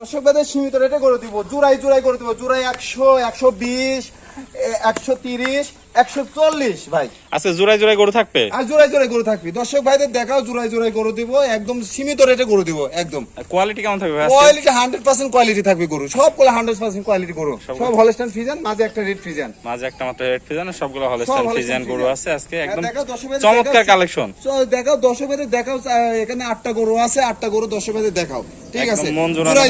দর্শক সীমিত রেটে করে দিব। জুড়াই, জোড়াই করে দিব। জুড়াই একশো একশো বিশ একশো তিরিশ একশো চল্লিশ ভাই। আজকে জোড়াই জোড়াই গরু থাকবে? আর জোড়াই জোড়াই গরু থাকবি। দর্শক ভাইদের দেখাও জোড়াই জোড়াই গরু দিব একদম সীমিত রেটে গরু দিব একদম। কোয়ালিটি কেমন থাকবে কোয়ালিটি হান্ড্রেড পার্সেন্ট কোয়ালিটি থাকবে গরু। সবগুলো হান্ড্রেড পার্সেন্ট কোয়ালিটি গরু। সব হলস্টাইন ফিজান মাঝে একটা রেড ফিজান মাঝে একটা মাত্র রেড ফিজান সবগুলো হলস্টাইন Holstein গরু আছে আজকে হ্যাঁ, একদম দেখাও, দর্শক ভাইদের চমৎকার কালেকশন দেখাও দর্শক ভাইদের দেখাও এখানে আটটা গরু আছে আটটা গরু দর্শক ভাইদের দেখাও। ঠিক আছে? মন হ্যাঁ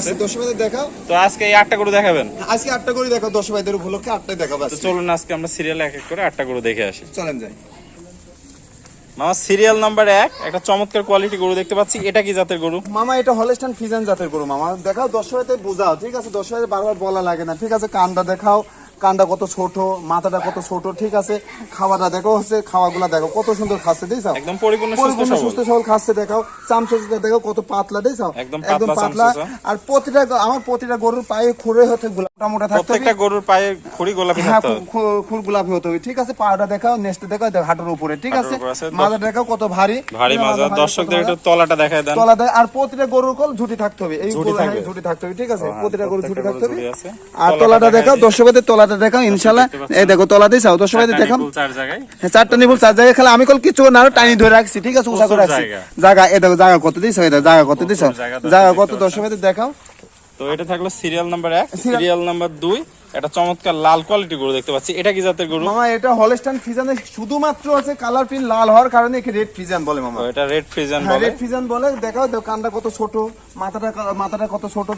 আছে। দর্শক ভাইদের দেখাও। তো আজকে এই আটটা গরু দেখাবেন? আজকে আটটা করে দেখাও দর্শক ভাইদের উপলক্ষে আটটাই দেখাবো। চলুন আজকে আমরা সিরিয়াল এক এক করে আটটা গরু দেখে আসি। চলেন যাই। মামা সিরিয়াল নাম্বার এক একটা চমৎকার কোয়ালিটি গরু দেখতে পাচ্ছি। এটা কি জাতের গরু? মামা এটা হলেস্টান ফিজান জাতের গরু মামা। দেখাও দশ হাজার বোঝাও ঠিক আছে? দশ হাজার বারবার বলা লাগে না। ঠিক আছে কান্দা দেখাও। কানটা কত ছোট মাথাটা কত ছোট ঠিক আছে? খাওয়াটা দেখো হচ্ছে খাওয়াগুলা দেখো কত সুন্দর খাচ্ছে একদম পরিপূর্ণ সুস্থ সবল। খাচ্ছে দেখাও। চামচটা দেখো কত পাতলা দিয়েছাও একদম পাতলা আর প্রতিটা আমার প্রতিটা গরুর পায়ে খুঁড়ে হতে মোটা মোটা থাকতে প্রত্যেকটা গরুর পায়ে খুঁড়ি গোলাপি হ্যাঁ থাকতে হবে। খু- খু- গোলাপি হতে হবে ঠিক আছে? পাউডার দেখাও নেক্সট দেখাও দেখো হাঁটুর উপরে ঠিক আছে? মাথা দেখাও কত ভারী। ভারী মাজা। দর্শকদের একটু তলাটা দেখায় দেন। তলা আর প্রতিটা গরুর কল ঝুটি থাকতে হবে। এই ঝুঁটি গরু- হ্যাঁ, ঝুটি থাকতে হবে ঠিক আছে? হ্যাঁ, প্রতিটা গরু ঝুটি থাকতে হবে। আর তলাটা দেখাও। দর্শকদের তলাটা দেখাও ইনশাল্লাহ। এই দেখো তলা চাও দর্শকদের চারটা দেখো নিপুল চার জায়গায়। হ্যাঁ, চারটা নিবুল চার জায়গায় খেলা। আমি কল কিছু না আরও টাইনি ধরে রাখছি ঠিক আছে উষা করে রাখছি। জায়গা। এই এ দেখো জায়গা কত দিছো এটা জায়গা কত দিছো জায়গা কত দশ সবাই দেখাও। তো এটা থাকল সিরিয়াল নাম্বার এক সিরিয়াল নাম্বার দুই একটা চমৎকার লাল কোয়ালিটি গরু দেখতে পাচ্ছি। এটা কি জাতের গরু? মামা এটা হলস্টাইন ফিজানে শুধুমাত্র আছে কালার প্রিন্ট লাল হওয়ার কারণে একে রেড ফিজান বলে মামা। এটা রেড ফ্রিজান হ্যাঁ বলে। রেড ফিজান বলে। দেখাও দেখো কানটা কত ছোট মাথাটা মাথাটা কত ছোট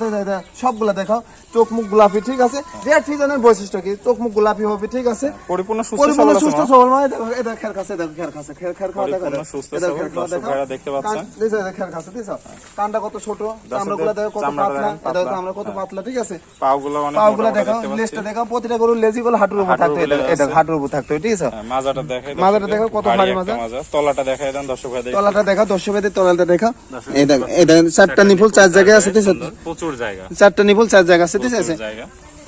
সবগুলা দেখাও। চোখ মুখ গোলাপি ঠিক আছে? রেড ফিজানের বৈশিষ্ট্য কি? চোখ মুখ গোলাপি হবে ঠিক আছে? পরিপূর্ণ সুস্থ পরিপূর্ণ সবল সুস্থ সবল মানে দেখো এটা খের খাচ্ছে দেখো খের খাচ্ছে খের খের খাওয়া দেখো পরিপূর্ণ সুস্থ সবল দেখো দেখতে পাচ্ছেন। এটা খের খাচ্ছে দিছো? কানটা কত ছোট চামড়াগুলো দেখো কত পাতলা। এটা আমরা কত পাতলা ঠিক আছে? পাগুলো অনেক পাগুলো দেখো। লেজটা দেখো প্রতিটা গরুর লেজি গুলো হাঁটুর উপর থাকতে এটা হাঁটুর উপর থাকতে ঠিক আছে? হ্যাঁ, মাজাটা দেখে মাজাটা দেখো কত ভারী মাজা। তলাটা দেখায় দেন দর্শক ভাইদের তলাটা দেখো দর্শক ভাইদের তলাটা দেখো। এই দেখো এই দেখো চারটা নিপুল চার জায়গায় আছে ঠিক আছে? প্রচুর জায়গা। চারটা নিপুল চার জায়গা আছে ঠিক আছে?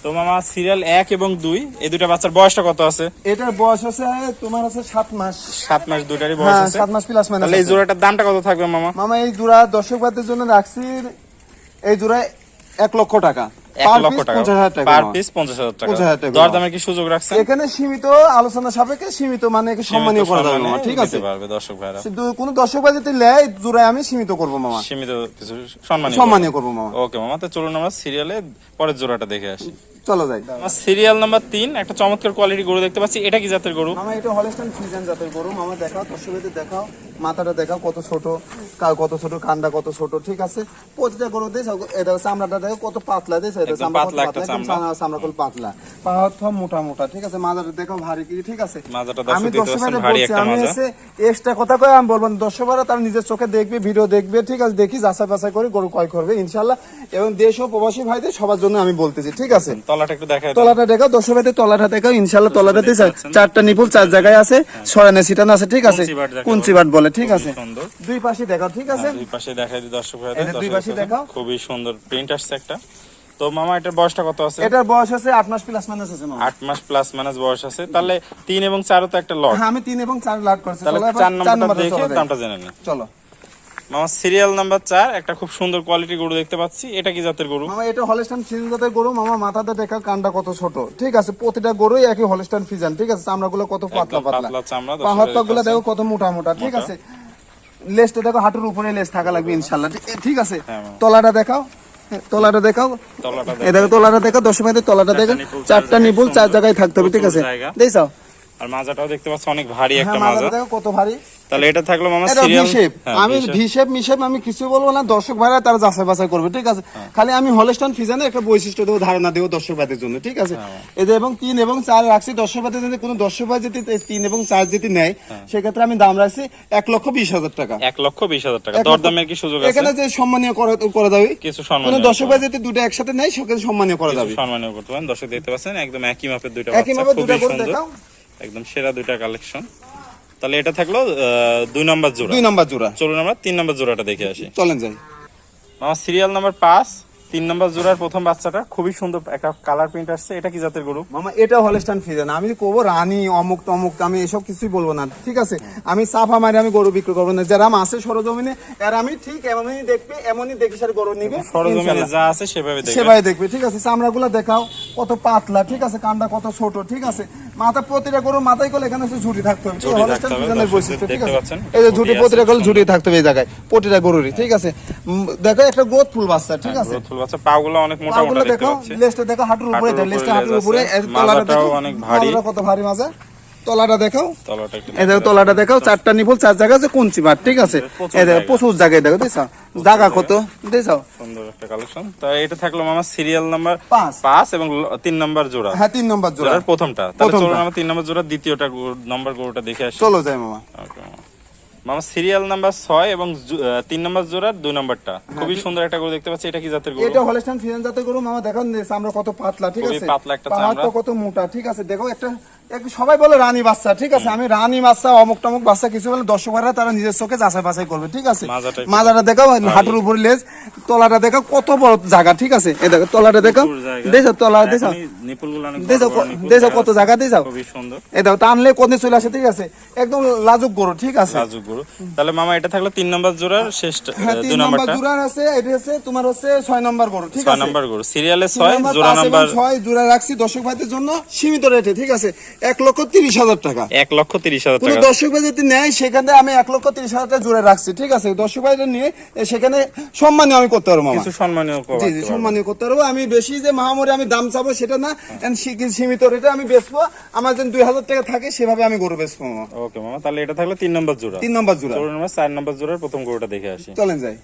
তো মামা সিরিয়াল এক এবং দুই এই দুটা বাচ্চার বয়সটা কত আছে? এটার বয়স আছে তোমার আছে সাত মাস। সাত মাস দুটারই বয়স হ্যাঁ আছে। সাত মাস প্লাস তাহলে এই জোড়াটার দামটা কত থাকবে মামা? মামা এই জোড়া দর্শক ভাইদের জন্য রাখছি এই জোড়া এক লক্ষ টাকা। লক্ষ টাকা। পার পিস পঞ্চাশ হাজার টাকা। 50,000 কি সুযোগ রাখছেন? এখানে সীমিত আলোচনা সাপেক্ষে সীমিত মানে একে সম্মানীয় করা যাবে মামা ঠিক আছে? পারবে দর্শক ভাইরা। কোনো দর্শক ভাই যদি লেয় জোড়ায় আমি সীমিত করব মামা। সীমিত কিছু সম্মানীয় সম্মানীয় করব মামা। ওকে মামা তো চলুন আমরা সিরিয়ালে পরের জোড়াটা দেখে আসি। চলো যাই। সিরিয়াল নাম্বার তিন একটা চমৎকার কোয়ালিটি গরু দেখতে পাচ্ছি। এটা কি জাতের গরু? এটা হলস্টাইন ফ্রিজিয়ান জাতের গরু। মামা দেখাও দেখাও। মাথাটা দেখাও কত ছোট কত ছোট কান্ডা কত ছোট ঠিক আছে? প্রতিটা গরু দেশ এটা চামড়াটা দেখো কত পাতলা দেশ এটা একদম চামড়া কত পাতলা একটা চামড়া। চামড়া- চামড়া পাতলা। পাহাড় তো মোটা মোটা ঠিক আছে? মাজাটা দেখো ভারী কি ঠিক আছে? মাজাটা দর্শক আমি দেখতে দর্শক পাচ্ছেন, ভাইদের ভারী একটা মাজা। এক্সট্রা কথা কয়ে আমি বলব না। দর্শক তার নিজের চোখে দেখবে ভিডিও দেখবে ঠিক আছে? দেখি যাচাই বাছাই করে গরু ক্রয় করবে ইনশাল্লাহ এবং দেশ ও প্রবাসী ভাইদের সবার জন্য আমি বলতেছি ঠিক আছে? তলাটা একটু দেখায় তলাটা দেখাও দর্শক ভাইদের তলাটা দেখাও ইনশাল্লাহ তলাটা দেখতে দিছে পাচ্ছেন। চারটা নিপুল চার জায়গায় আছে সরানে সিটানো আছে ঠিক আছে? যাকে কুঞ্চিবাট বলে ঠিক আছে? দুই পাশে দেখাও ঠিক আছে? দুই পাশে দেখাই দর্শক ভাইদের দুই পাশে দেখাও। খুবই সুন্দর প্রিন্ট আসছে একটা। তো মামা এটার বয়সটা কত আছে? এটার বয়স আছে মাস প্লাস মাইনাস আছে মামা। মাস প্লাস মাইনাস বয়স আছে। তাহলে এবং তো একটা লট হ্যাঁ আমি এবং লাখ করছি। তাহলে নম্বরটা দেখে দামটা জেনে নিই চলো। মামা সিরিয়াল নাম্বার একটা খুব সুন্দর কোয়ালিটি গরু দেখতে পাচ্ছি। এটা কি জাতের গরু? মামা এটা হলস্টাইন ফিজান জাতের গরু। মামা দেখা কানটা কত ছোট। ঠিক আছে প্রতিটা গরুই একই হলস্টাইন ফিজান ঠিক আছে চামড়াগুলো কত পাতলা পাতলা। পাতলা চামড়া। দেখো কত মোটা মোটা। ঠিক আছে লেজটা দেখো হাঁটুর উপরে লেজ থাকা লাগবে ইনশাল্লাহ ঠিক- আছে হ্যাঁ, তলাটা দেখাও। তলাটা দেখাও। এই দেখো তলাটা দেখো দশ মিনিটের তলাটা দেখো। চারটা নিপুল চার জায়গায় থাকতে হবে ঠিক আছে? দেখছ আর মাজাটাও দেখতে পাচ্ছ অনেক ভারী হ্যাঁ একটা মাজা। দেখো কত ভারী। তাহলে এটা থাকল মামা সিরিয়াল আমি ভিশেপ মিশেপ আমি কিছু বলব না দর্শক ভাইরা তারা যাচাই বাছাই করবে ঠিক আছে? খালি আমি হলস্টান ফিজানের একটা বৈশিষ্ট্য দেবো ধারণা দেবো দর্শক ভাইদের জন্য ঠিক আছে? এদের এবং তিন এবং চার রাখছি দর্শক ভাইদের যদি কোনো দর্শক ভাই যদি তিন এবং চার যদি নেয় সেক্ষেত্রে আমি দাম রাখছি এক লক্ষ বিশ হাজার টাকা। এক লক্ষ বিশ হাজার টাকা। দরদামের কি সুযোগ আছে? এখানে যে সম্মানীয় করা করা যাবে কিছু দর্শক ভাই যদি দুটো একসাথে নেয় সেখানে সম্মানীয় করা যাবে। সম্মানীয় করতে পারেন। দর্শক দেখতে পাচ্ছেন একদম একই মাপের দুইটা একই খুবই দুটা সুন্দর। দেখাও। একদম সেরা দুইটা কালেকশন তাহলে এটা থাকল দুই নম্বর জোড়া। দুই নাম্বার জোড়া। চলুন আমরা তিন নম্বর জোড়াটা দেখে আসি। চলেন যাই। আমার সিরিয়াল নাম্বার পাঁচ তিন নম্বর জোড়ার প্রথম বাচ্চাটা খুবই সুন্দর একটা কালার প্রিন্ট আসছে এটা কি জাতের গরু? মামা এটা হলস্টান ফিজেন আমি কব রানী অমুক তমুক আমি এসব কিছুই বলব না ঠিক আছে? আমি সাফা মারি আমি গরু বিক্রি করব না। যারা মাসে সরজমিনে আর আমি ঠিক এমনই দেখবে এমনই দেখে সার গরু নিবে সরজমিনে যা আছে সেভাবে দেখবেন সেবাই দেখবে ঠিক আছে? চামড়াগুলো দেখাও কত পাতলা ঠিক আছে? কান্ডা কত ছোট ঠিক আছে? মাথা প্রতিটা গরুর মাথায় করলে এখানে ঝুটি থাকতে হবে। বৈশিষ্ট্য ঠিক আছে? এই যে ঝুটি প্রতিটা সুন্দর। ঝুটি থাকতে হবে এই জায়গায় প্রতিটা গরুরই ঠিক আছে? দেখো একটা গোদ ফুল বাচ্চা ঠিক আছে? ফুল বাচ্চা পাগুলো অনেক মোটা মোটা দেখতে দেখো পাচ্ছি। লেজটা দেখো হাঁটুর উপরে লেজটা হাঁটুর উপরে তলাটা দেখো। অনেক ভারী। কত ভারী মাজা? তলাটা দেখাও। এই দেখো তলাটা দেখাও চারটা নিপুল চার জায়গা আছে কুঞ্চি ঠিক আছে? প্রচুর এই দেখো প্রচুর জায়গায় দেখো জায়গা কত দেখছ? সুন্দর একটা কালেকশন। তো এটা থাকল মামা সিরিয়াল নাম্বার এবং নাম্বার জোড়া। হ্যাঁ তিন নম্বর জোড়া। জোড়ার প্রথমটা। তাহলে প্রথমটা। আমরা তিন নম্বর জোড়া দ্বিতীয়টা গরু- গরুটা দেখে আসি। চলো যাই মামা। Okay, মামা। মামা সিরিয়াল নাম্বার ছয় এবং জু- আহ, জোড়ার দুই নম্বরটা খুবই সুন্দর একটা গরু দেখতে পাচ্ছি। এটা কি জাতের গরু? এটা হলস্টাইন ফ্রিজিয়ান জাতের গরু। মামা দেখো চামড়া কত পাতলা ঠিক আছে? পাতলা একটা চামড়া। কত মোটা ঠিক আছে? দেখো একটা এক- সবাই বলে রানী বাচ্চা ঠিক আছে? আমি রানী বাচ্চা অমুক টমুক বাচ্চা কিছু বলে দর্শকরা তারা নিজের চোখে যাচাই বাছাই করবে ঠিক আছে? মাজাটা দেখো হাঁটুর উপরে লেজ তলাটা দেখো কত বড় জায়গা ঠিক আছে? এই দেখো তলাটা দেখো দেখো তলা দেখো দেখো দেখো কত জায়গা সুন্দর। এই দেখো টানলে কোনে চলে আসে ঠিক আছে? একদম লাজুক গরু ঠিক আছে? রাজুক গরু। তাহলে মামা এটা থাকল তিন নম্বর জোড়ার শেষ হ্যাঁ দুই নম্বর নম্বরটা। জোড়া আছে এটা আছে তোমার হচ্ছে ছয় নম্বর গরু ঠিক ছয় আছে? নম্বর গরু। সিরিয়ালে ছয় জোড়া নাম্বার। ছয় জোড়া রাখছি দর্শক ভাইদের জন্য সীমিত রেটে ঠিক আছে? এক লক্ষ তিরিশ হাজার টাকা। এক লক্ষ তিরিশ হাজার কোন দর্শক ভাই যদি নেয় সেখানে আমি এক লক্ষ তিরিশ হাজার টাকা জোড়া রাখছি ঠিক আছে? দর্শক নিয়ে সেখানে সম্মানীয় আমি করতে পারব কিছু সম্মানীয় জি জি সম্মানীয় করতে পারব। আমি বেশি যে মহামরি আমি দাম চাবো সেটা না সীমিত রেটে আমি বেচবো। আমার যেন দুই হাজার টাকা থাকে সেভাবে আমি গরু বেচবো মামা। ওকে মামা তাহলে এটা থাকল তিন নম্বর জোড়া। তিন নম্বর জোড়া। নম্বর চার নম্বর জোড়ার প্রথম গরুটা দেখে আসি। চলেন যাই।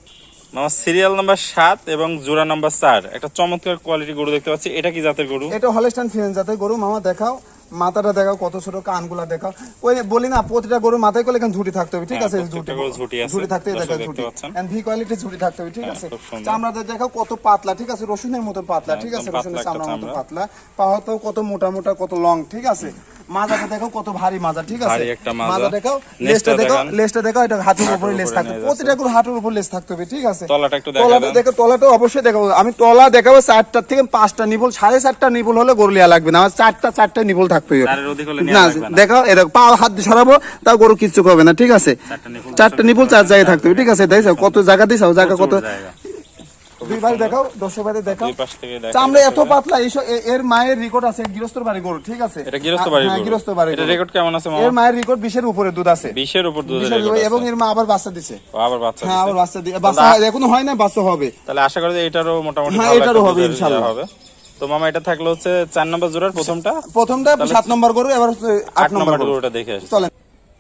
মামা সিরিয়াল নাম্বার সাত এবং জোড়া নাম্বার চার। একটা চমৎকার কোয়ালিটি গরু দেখতে পাচ্ছি। এটা কি জাতের গরু? এটা হলস্টাইন ফিরেন জাতের গরু। মামা দেখাও। মাথাটা দেখাও কত ছোট কানগুলা দেখাও। ওই বলি না প্রতিটা গরু মাথায় করলে এখানে ঝুটি থাকতে হবে ঠিক হ্যাঁ, আছে? ঝুটি ঝুঁটি থাকতে দেখা ঝুটি। এন্ড ভি কোয়ালিটির ঝুটি থাকতে হবে ঠিক হ্যাঁ, আছে? চামড়াটা দেখাও কত পাতলা ঠিক আছে? রসুনের মতো পাতলা ঠিক আছে? রসুনের চামড়ার মতো পাতলা। পাহাড়টাও কত মোটা মোটা কত লং ঠিক আছে? মাজাটা দেখো কত ভারী মাজা ঠিক আছে? মাজা। দেখাও লেজটা দেখান। লেজটা দেখাও এটা হাঁটুর উপরে লেজ উপরে থাকবে। প্রতিটা গরু হাঁটুর উপর লেজ থাকতে হবে ঠিক আছে? তলাটা একটু দেখা তলাটা দেখো তলাটা অবশ্যই দেখাবো। আমি তলা দেখাবো চারটার থেকে পাঁচটা নিবল সাড়ে চারটা নিবল হলে গরু লিয়া লাগবে না। আমার চারটা চারটা নিবল না দেখো পা হাত দিয়ে সরাবো তাও গরু কিচ্ছু করবে না ঠিক আছে? চারটা নিপুল চার জায়গায় থাকতে হবে ঠিক আছে? দেখছ কত জায়গা দিছো জায়গা কত? প্রচুর দেখাও দর্শক বাড়ি দেখাও। দুই পাশ থেকে দেখা চামড়া এত পাতলা এর মায়ের রেকর্ড আছে গৃহস্থর বাড়ি গরু ঠিক আছে? এটা গৃহস্থ বাড়ির হ্যাঁ গৃহস্থ বাড়ি এটা রেকর্ড কেমন আছে এর মায়ের রেকর্ড বিশের উপরে দুধ আছে। বিশের উপর দুধের বিশের রেকর্ড উপরে আছে। এবং এর মা আবার বাচ্চা দিছে। আবার বাচ্চা হ্যাঁ আবার বাচ্চা দিয়ে বাচ্চা এখনও হয় না বাচ্চা হবে। তাহলে আশা করি যে এটারও মোটামুটি হ্যাঁ, এটারও হবে হবে। তো মামা এটা থাকল হচ্ছে চার নম্বর জোড়ার প্রথমটা। প্রথমটা সাত নম্বর গরু এবার হচ্ছে আট নম্বর গরুটা দেখে আসি। চলেন।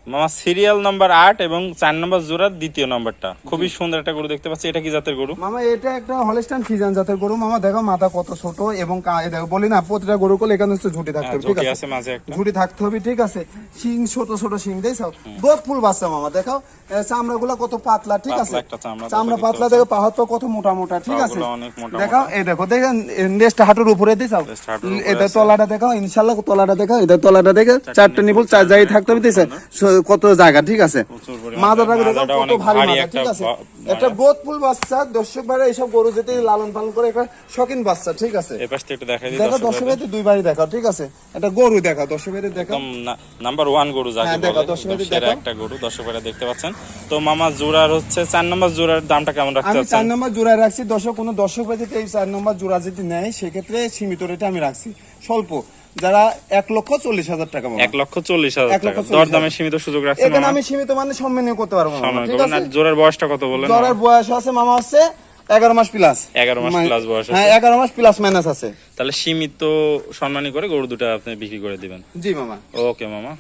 মামা সিরিয়াল নাম্বার আট এবং চার নম্বর জোড়ার দ্বিতীয় নম্বরটা খুবই সুন্দর একটা গরু দেখতে পাচ্ছি। এটা কি জাতের গরু? মামা এটা একটা হলস্টাইন ফিজান জাতের গরু। মামা দেখো মাথা কত ছোট এবং দেখো বলি না প্রতিটা গরু কোলে এখানে হচ্ছে ঝুটি থাকতে হ্যাঁ, হবে ঠিক আছে? মাঝে একটা। ঝুটি থাকতে হবে ঠিক আছে? শিং ছোট ছোট শিং দেখছ? গোদ ফুল বাচ্চা মামা দেখাও চামড়া গুলা কত পাতলা ঠিক আছে? চামড়া, পাতলা দেখো পাহাড় তো কত মোটা মোটা ঠিক আছে? দেখাও এই দেখো দেখেন নেস্ট হাঁটুর উপরে উপরে এটা তলাটা দেখাও ইনশাল্লাহ তলাটা দেখাও এটা তলাটা দেখে চারটে নিপুল চার জায়গায় থাকতে হবে দিছে কত জায়গা ঠিক আছে? দেখো কত ভারী একটা ঠিক আছে? একটা গোদ বাচ্চা দর্শক ভাইরা এইসব গরু যেতে লালন পালন করে একটা শখিন বাচ্চা ঠিক আছে? দিই দেখো দর্শক ভাইদের। ভাইদের দুইবারই দেখাও ঠিক আছে? একটা গরু দেখাও দর্শক দেখাও। নাম্বার ওয়ান গরু যাকে হ্যাঁ, দেখো, সেরা একটা গরু দর্শক ভাইরা দেখতে পাচ্ছেন। তো মামা জোড়ার হচ্ছে চার নম্বর জোড়ার দামটা কেমন রাখতে আমি চার নম্বর জোড়ায় রাখছি দর্শক কোনো দর্শক ভাই যদি এই চার নম্বর জোড়া যদি নেয় সেক্ষেত্রে সীমিত রেটে আমি রাখছি। স্বল্প। যারা এক লক্ষ চল্লিশ হাজার টাকা এক লক্ষ চল্লিশ হাজার টাকা। সীমিত সুযোগ রাখছেন এখানে আমি সীমিত মানে সম্মানীয় করতে পারব না। জোড়ার বয়সটা কত বলেন জোরের বয়স আছে মামা হচ্ছে এগারো মাস প্লাস 11 মাস প্লাস বয়স হ্যাঁ এগারো মাস প্লাস মাইনাস আছে। তাহলে সীমিত সম্মানী করে গরু দুটা আপনি বিক্রি করে দিবেন। জি মামা। ওকে মামা।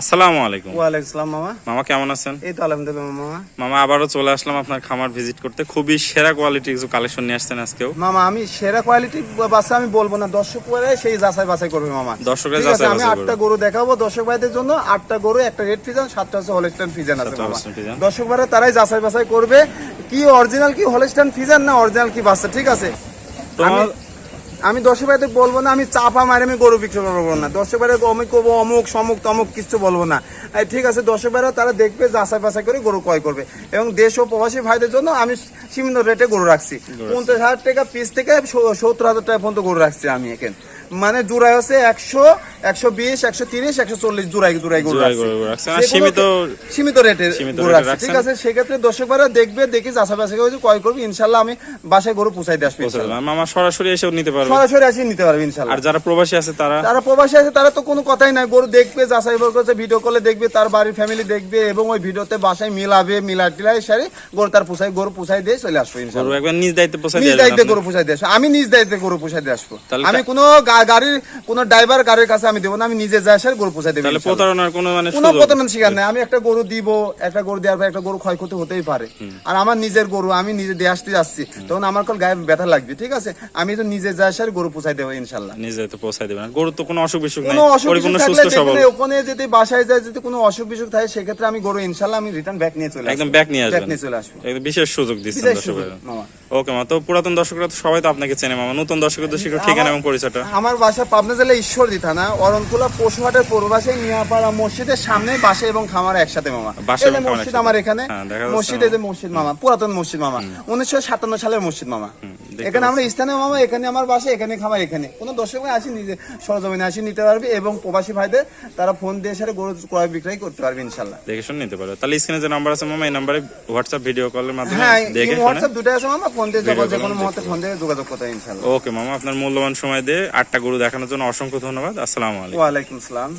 আসসালামু আলাইকুম। ওয়ালাইকুম আসসালাম মামা। মামা কেমন আছেন? এই তো আলহামদুলিল্লাহ মামা। মামা আবারও চলে আসলাম আপনার খামার ভিজিট করতে। খুবই সেরা কোয়ালিটি কিছু কালেকশন নিয়ে আসছেন আজকেও। মামা আমি সেরা কোয়ালিটি বাচ্চা আমি বলব না দর্শক করে সেই যাচাই বাছাই করবে মামা। দর্শকের যাচাই আমি আটটা গরু দেখাবো দর্শক ভাইদের জন্য। আটটা গরু একটা রেড ফিজান সাতটা হচ্ছে হলস্টাইন ফিজান আছে মামা। দর্শক ভাইরা তারাই যাচাই বাছাই করবে কি অরিজিনাল কি হলস্টাইন ফিজান না অরিজিনাল কি বাচ্চা ঠিক আছে? আমি- দশে বাড়িতে দর্শক ভাইদের বলব না আমি চাপা মারে আমি গরু বিক্রি করব না। দর্শক ভাইরা আমি করব অমুক সমুক তমুক কিছু বলব না। ঠিক আছে দর্শক ভাইরা তারা দেখবে যাচাই বাছাই করে গরু ক্রয় করবে। এবং দেশ ও প্রবাসী ভাইদের জন্য আমি সীমিত রেটে গরু রাখছি। পঞ্চাশ হাজার টাকা পিস থেকে সত্তর হাজার টাকা পর্যন্ত গরু রাখছি আমি এখানে। মানে জোড়ায় হচ্ছে একশো একশো বিশ একশো তিরিশ একশো চল্লিশ জোড়াই জোড়াই গরু রাখছি। যেগুলো- সীমিত- সীমিত রেটে সীমিত গরু রেটে ঠিক আছে? সেক্ষেত্রে দর্শক ভাইরা দেখবে দেখি যাচাই বাছাই করে ক্রয় করবে ইনশাল্লাহ আমি বাসায় গরু পুষাই দিয়ে আসব। মামা সরাসরি এসেও নিতে পারবে। সরাসরি আসি নিতে পারবে ইনশাল্লাহ। আর যারা প্রবাসী আছে তারা তারা প্রবাসী আছে তারা তো কোনো কথাই নাই। গরু দেখবে যাচাই করছে ভিডিও কলে দেখবে তার বাড়ির ফ্যামিলি দেখবে এবং ওই ভিডিওতে বাসায় মিলাবে মিলা টিলাই সারি গরু তার পুষাই গরু পুষাই দিয়ে চলে আসব ইনশাল্লাহ। একবার নিজ দায়িত্বে পৌঁছে নিজ দিয়ে দায়িত্বে গরু পুষাই দিয়ে আসব। আমি নিজ দায়িত্বে গরু পুষাই দিয়ে আসব। আমি কোনো গা- গাড়ির কোনো ড্রাইভার গাড়ির কাছে আমি দেবো না আমি নিজে যাই গরু পুষাই দেবো প্রতারণার কোনো মানে কোনো শিকার নেই। আমি একটা গরু দিব একটা গরু দেওয়ার পর একটা গরু ক্ষয়ক্ষতি হতেই পারে। আর আমার নিজের গরু আমি নিজে দিয়ে আসতে যাচ্ছি। তখন আমার কল গায়ে ব্যথা লাগবে ঠিক আছে? আমি তো নিজে যাই গরু পুষাই দেবো ইনশাল্লাহ। নিজ দায়িত্বে পৌঁছায় দেবেন গরু তো কোনো অসুখ বিসুখ কোনো অসুখ থাকলে ওখানে যদি বাসায় যায় যদি কোনো অসুখ বিসুখ থাকে সেক্ষেত্রে আমি গরু ইনশাল্লাহ আমি রিটার্ন ব্যাক নিয়ে চলে একদম। ব্যাক নিয়ে আসবেন। নিয়ে চলে আসব। একদম বিশেষ সুযোগ দিচ্ছেন বিশেষ দর্শক সুযোগ, মামা। ওকে মা তো পুরাতন দর্শকরা তো সবাই তো আপনাকে চেনে মামা। নতুন দর্শকদের শিখো ঠিকানা এবং পরিচয়টা। আমার বাসা পাবনা জেলা ঈশ্বরদী থানা অরণকুলা পশুহাটের পূর্বাশে নিয়াপাড়া মসজিদের সামনে বাসা এবং খামার একসাথে মামা। বাসা এই যে এবং খামার মসজিদ আমার এখানে। হ্যাঁ, মসজিদ এই যে মসজিদ মামা পুরাতন মসজিদ মামা। উনিশশো সাতান্ন সালের মসজিদ মামা। এখানে আমরা স্থানীয় মামা এখানে আমার বাসা এখানে খামার এখানে। কোনো দর্শক আসি নিজে সরজমিনে আসি নিতে পারবে এবং প্রবাসী ভাইদের তারা ফোন দিয়ে এসে গরু ক্রয় বিক্রয় করতে পারবে ইনশাল্লাহ। দেখে শুনে নিতে পারো। তাহলে স্ক্রিনে যে নাম্বার আছে মামা এই নাম্বারে হোয়াটসঅ্যাপ ভিডিও কলের মাধ্যমে হ্যাঁ হোয়াটসঅ্যাপ দুটো আছে মামা ফোন দিয়ে যে কোনো মুহূর্তে ফোন দিয়ে যোগাযোগ করতে ইনশাল্লাহ। ওকে মামা আপনার মূল্যবান সময় দিয়ে আটটা গরু দেখানোর জন্য অসংখ্য ধন্যবাদ। আসসালামু আলাইকুম। ওয়ালাইকুম আসসালাম।